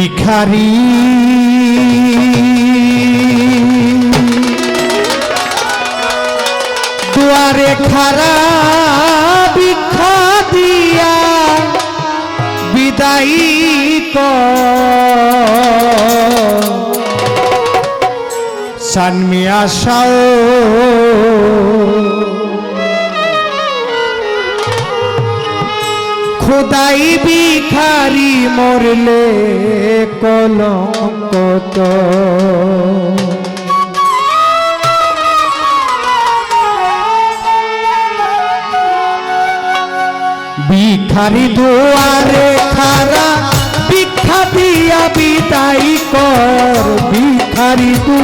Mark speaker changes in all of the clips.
Speaker 1: ভিখারি। দুয়ারে খারা ভিক্ষা দিয়া বিদায়ী সানমি আশাও খোদাই ভিখারি মরলে কলঙ্ক তো। ভিখারি দুয়ারে খারা, ভিক্ষা দিয়া বিদায় কর। ভিখারি দু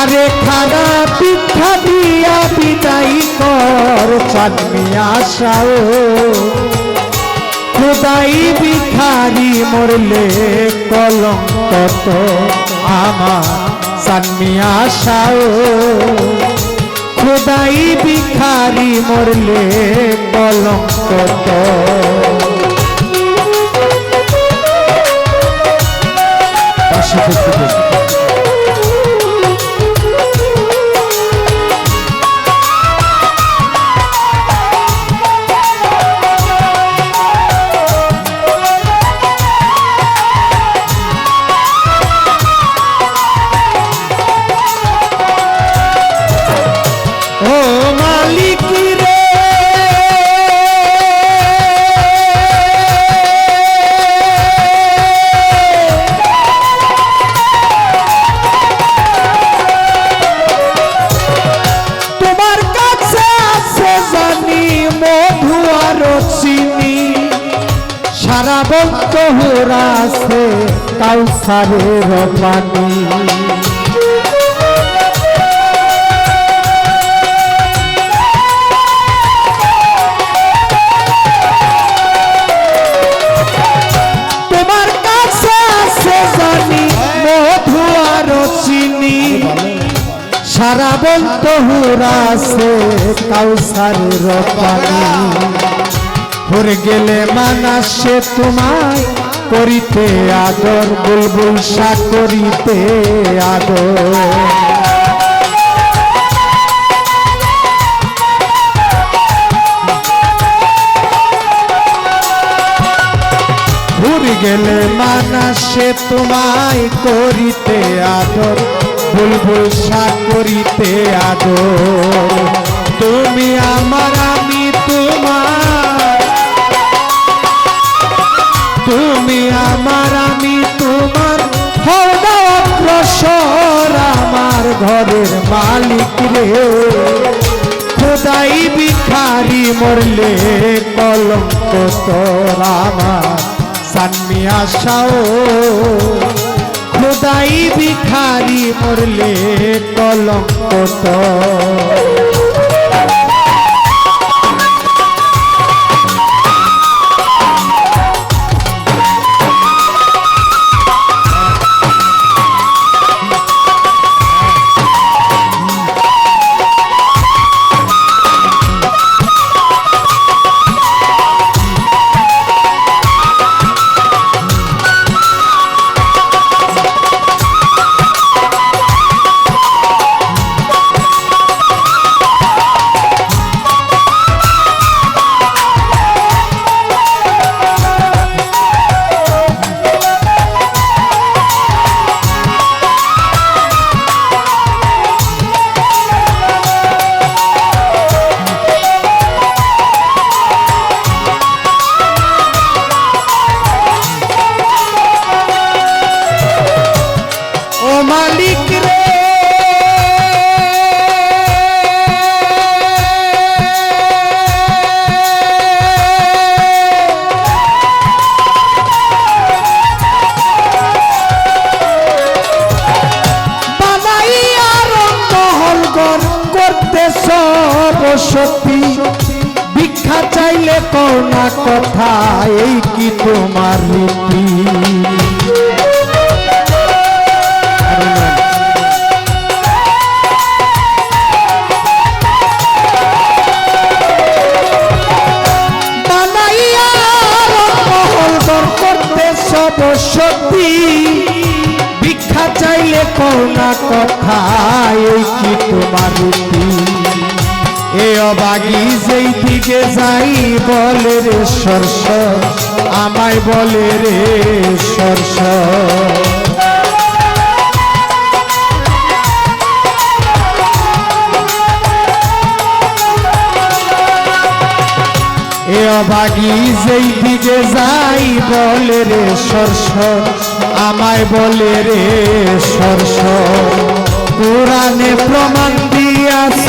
Speaker 1: আরে খারা, ভিক্ষা দিয়া বিদায় কর। চাঁদমি আশাও খুদাই ভিখারি মরলে কলঙ্ক তো আমার সানমি আশাও খুদাই ভিখারি মরলে কলঙ্ক তো পাশে দেখতে কাউসারের পানি তোমার কাছে আছে মধু আর চিনি। সারা বলতো আছে কাউসারের পানি হরে গেলে মানাসে তোমায় করিতে আদর, বুলবুল সা করিতে আদর। গেলে মানাসে তোমায় করিতে আদর, বুলবুল সা করিতে আদর। ভিখারি মরলে কলঙ্ক তোর আমার। সান্নি আসাও। খোদাই ভিখারি মরলে কলঙ্ক তোর। মালিক রে। সরস্বতী। ভিক্ষা চাইলে করোনা কথা এই কি তোমার রীতি? চাইলে করোনা কথা কি তোমার রুটি? এ অবাগি যেই দিকে যাই, বলে রে সরস, আমায় বলে রে সরস। যেই দিকে যাই বলে রে সরস আমায় বলে রে সরস পুরাণে প্রমাণ দিয়াছ।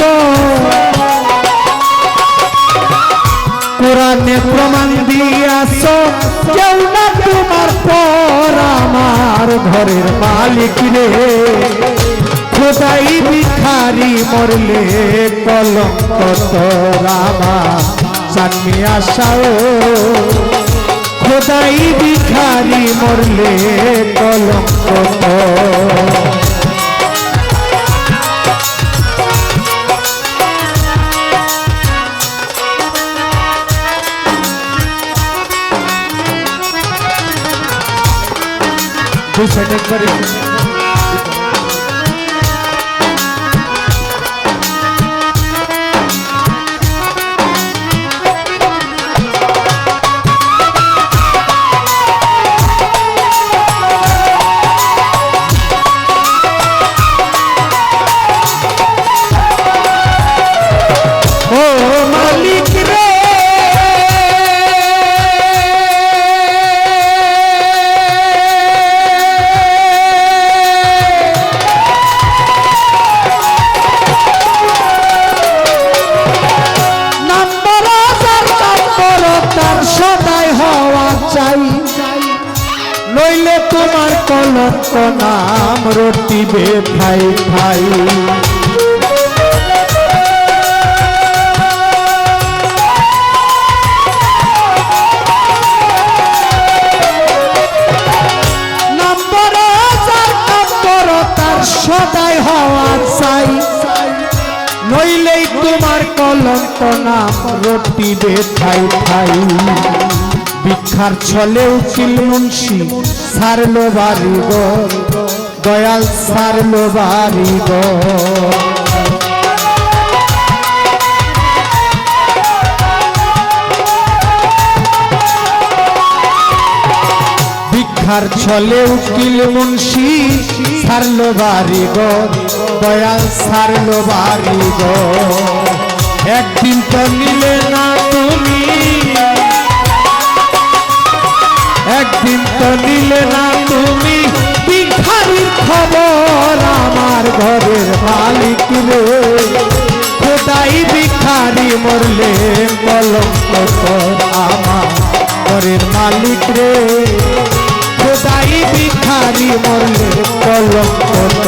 Speaker 1: কোরআনে প্রমাণ দিয়াছ, কেউ না তোমার পর আমার ঘরের মালিক রে। খোদাই ভিখারি মরলে কলঙ্ক রামা চানমি আশাও খোদাই ভিখারি মরলে কলঙ্ক তোমার কলঙ্ক নাম রটিবে ভাই ভাই। সদাই হওয়া চাই। নইলেই তোমার কলঙ্ক নাম রটিবে ঠাই ঠাই ভিক্ষার ছলে উকিল মুন্সি, সারলো বাড়িঘর দয়াল সারলো বাড়িঘর ভিক্ষার ছলে উকিল মুন্সি, সারলো বাড়ি দয়াল সারলো বাড়ি একদিন তো নিলে না তুমি একদিন তো নিলে না তুমি। খবর আমার ঘরের মালিক রে। খোদাই ভিখারি মরলে কলঙ্ক আমার ঘরের মালিক রে। খোদাই ভিখারি মরলে কলঙ্ক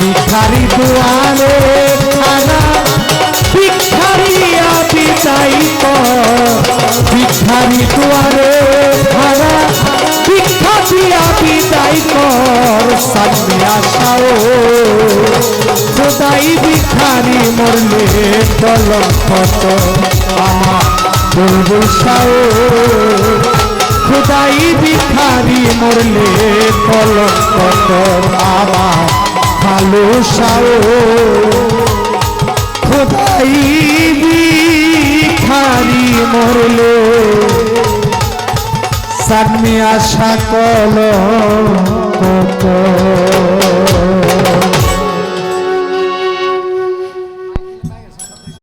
Speaker 1: ভিখারি দুয়ারে খানা কর। ভিখারি দুয়ারে দিয়া বিদায় কর, সামনে আসাও। খোদাই ভিখারি মরলে কলঙ্ক তোর আমার বুলবুল সাও। খুদাই ভিখারি মরলে কলঙ্ক তোর আমার ভালো সাও। খোদাই ভিখারি মরলে হাসান মিয়া সকল কত